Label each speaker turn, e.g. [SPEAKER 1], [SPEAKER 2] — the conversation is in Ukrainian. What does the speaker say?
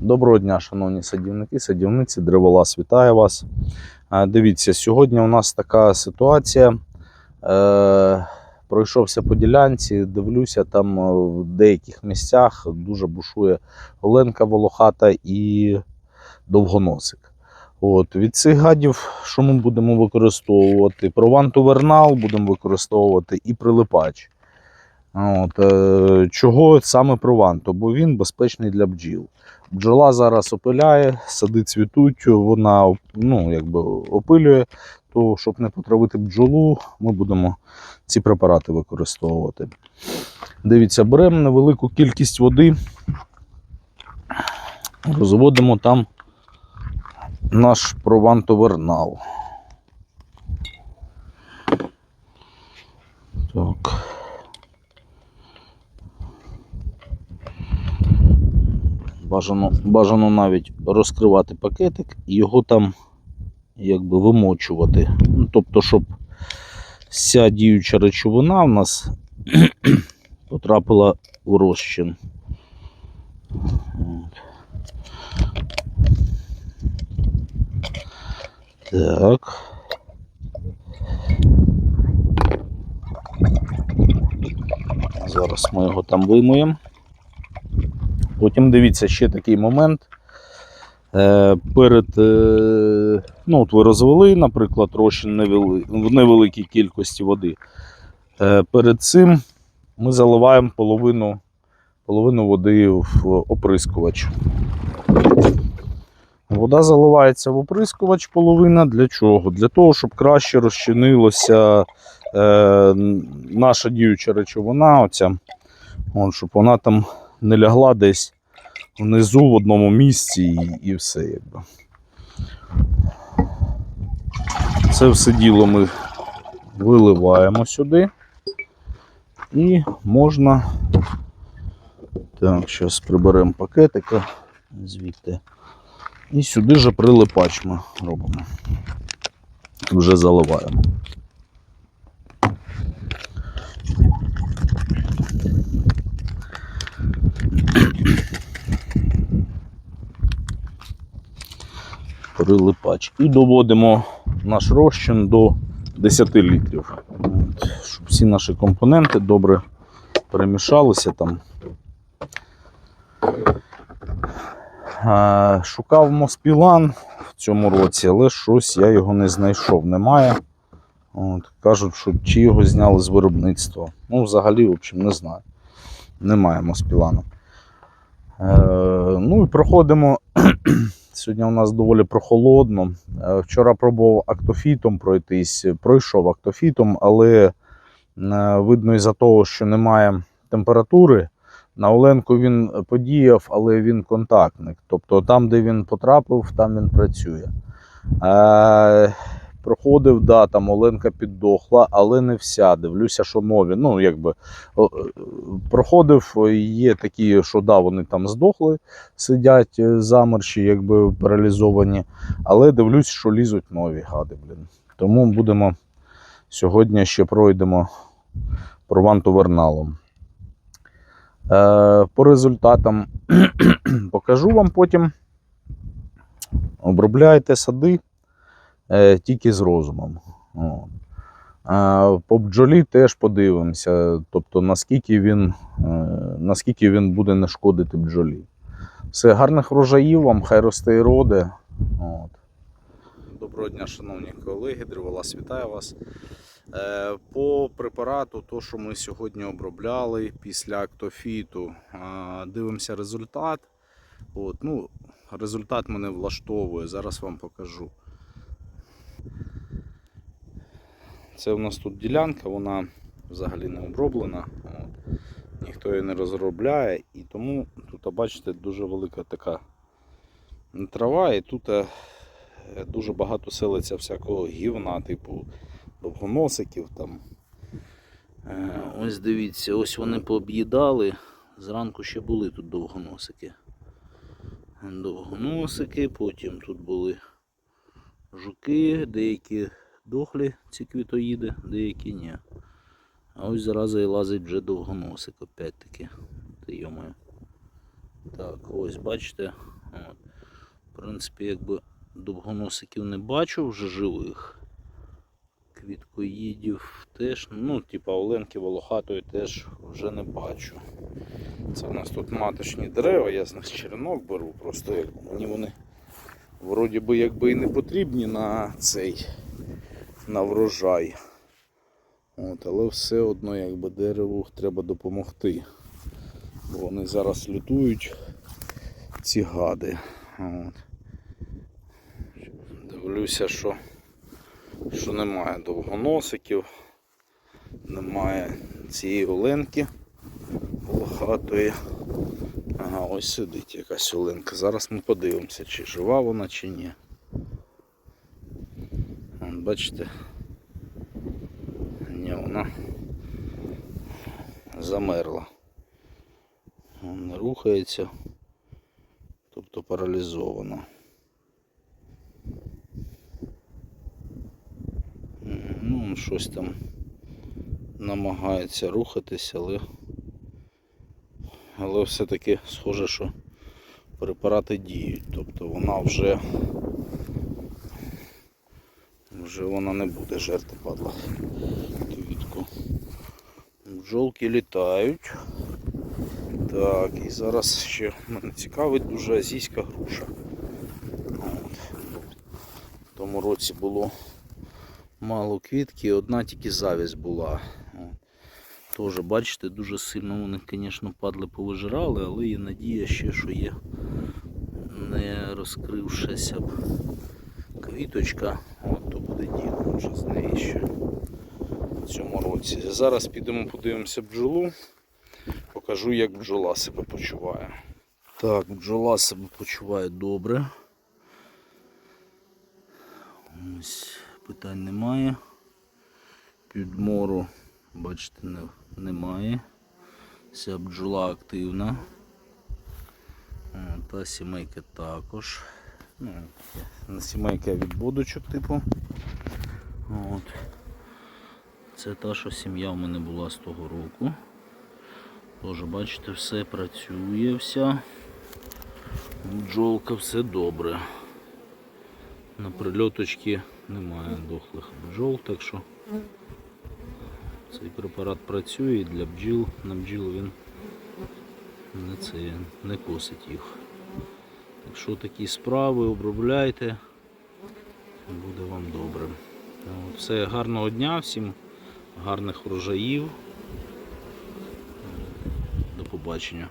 [SPEAKER 1] Доброго дня, шановні садівники, садівниці, древолаз, вітаю вас. Е, Дивіться, сьогодні у нас така ситуація. Е, пройшовся по ділянці, дивлюся, там е, в деяких місцях дуже бушує Оленка Волохата і довгоносик. От, від цих гадів, що ми будемо використовувати? Прованту Вернал будемо використовувати і прилипач. От, е, чого саме прованту? Бо він безпечний для бджіл. Бджола зараз опиляє, сади цвітуть, вона ну, якби опилює, то щоб не потравити бджолу, ми будемо ці препарати використовувати. Дивіться, беремо невелику кількість води, розводимо там наш провантовернал. Так. Бажано, бажано навіть розкривати пакетик і його там якби вимочувати. Ну, тобто, щоб вся діюча речовина в нас потрапила в розчин. Так. Зараз ми його там вимоємо. Потім дивіться ще такий момент. Е, перед, е, ну, от ви розвели, наприклад, розчин в невеликій кількості води. Е, перед цим ми заливаємо половину, половину води в оприскувач. Вода заливається в оприскувач половина. Для чого? Для того, щоб краще розчинилося е, наша діюча речовина, оця, щоб вона там не лягла десь внизу в одному місці і, і все. Якби. Це все діло ми виливаємо сюди. І можна. Так, зараз приберемо пакетика звідти. І сюди же прилипач ми робимо. Вже заливаємо. Прилипач. І доводимо наш розчин до 10 літрів. Щоб всі наші компоненти добре перемішалися там. Шукав Моспілан в цьому році, але щось я його не знайшов. Немає. От, кажуть, що чи його зняли з виробництва. Ну, взагалі, в общем, не знаю. Немає Моспілану. Е, ну і проходимо. Сьогодні у нас доволі прохолодно. Е, Вчора пробував актофітом пройтись, пройшов актофітом, але е, видно із-за того, що немає температури. На Оленку він подіяв, але він контактник. Тобто там, де він потрапив, там він працює. Проходив, да, там Оленка піддохла, але не вся. Дивлюся, що нові. Ну, якби е, проходив, є такі, що да, вони там здохли, сидять е, замерші, якби паралізовані. Але дивлюсь, що лізуть нові гади, блін. Тому будемо сьогодні ще пройдемо прованту верналом. Е, по результатам покажу вам потім. Обробляйте сади тільки з розумом. Е, по бджолі теж подивимося, тобто наскільки він, е, наскільки він буде не шкодити бджолі. Все, гарних врожаїв вам, хай росте і роде. От. Доброго дня, шановні колеги, Древолас вітаю вас. Е, По препарату, то, що ми сьогодні обробляли після актофіту, е, дивимося результат. От, ну, результат мене влаштовує, зараз вам покажу. Це у нас тут ділянка, вона взагалі не оброблена. От. Ніхто її не розробляє, і тому тут, бачите, дуже велика така трава, і тут е, дуже багато селиться всякого гівна, типу довгоносиків там. Е, Ось дивіться, ось вони пооб'їдали. Зранку ще були тут довгоносики. Довгоносики, потім тут були жуки, деякі дохлі ці квітоїди, деякі ні. А ось зараза і лазить вже довгоносик опять-таки. Ти йомаю. Так, ось бачите, От. В принципі, якби довгоносиків не бачу вже живих. Квіткоїдів теж, ну, типа Оленки Волохатої теж вже не бачу. Це у нас тут маточні дерева, я з них черенок беру, просто як мені вони вроді би якби і не потрібні на цей на врожай. От, але все одно якби дереву треба допомогти. Бо вони зараз лютують ці гади. От. Дивлюся, що, що немає довгоносиків, немає цієї оленки лохатої. Ага, ось сидить якась оленка. Зараз ми подивимося, чи жива вона, чи ні. Бачите? Ні, вона замерла. Вон Не рухається, тобто паралізована. Ну, щось там намагається рухатися, але, але все-таки схоже, що препарати діють. Тобто вона вже вже вона не буде жерти падла квітку. Бджолки літають. Так, і зараз ще мене цікавить дуже азійська груша. От. В тому році було мало квітки, одна тільки завість була. Теж, бачите, дуже сильно вони, звісно, падли повижирали, але є надія ще, що є не розкрившася б квіточка, от, діло вже з неї в цьому році. Зараз підемо подивимося бджолу, покажу, як бджола себе почуває. Так, бджола себе почуває добре. Ось питань немає. Підмору, бачите, немає. Вся бджола активна. Та сімейка також. Ну, сімейка відбудочок типу. От. Це та, що сім'я в мене була з того року. Тож, бачите, все працює, вся. Бджолка, все добре. На прильоточки немає дохлих бджол, так що цей препарат працює і для бджіл, на бджіл він не, це, не косить їх. Так що такі справи обробляйте, буде вам добре. Все, гарного дня, всім гарних врожаїв. До побачення.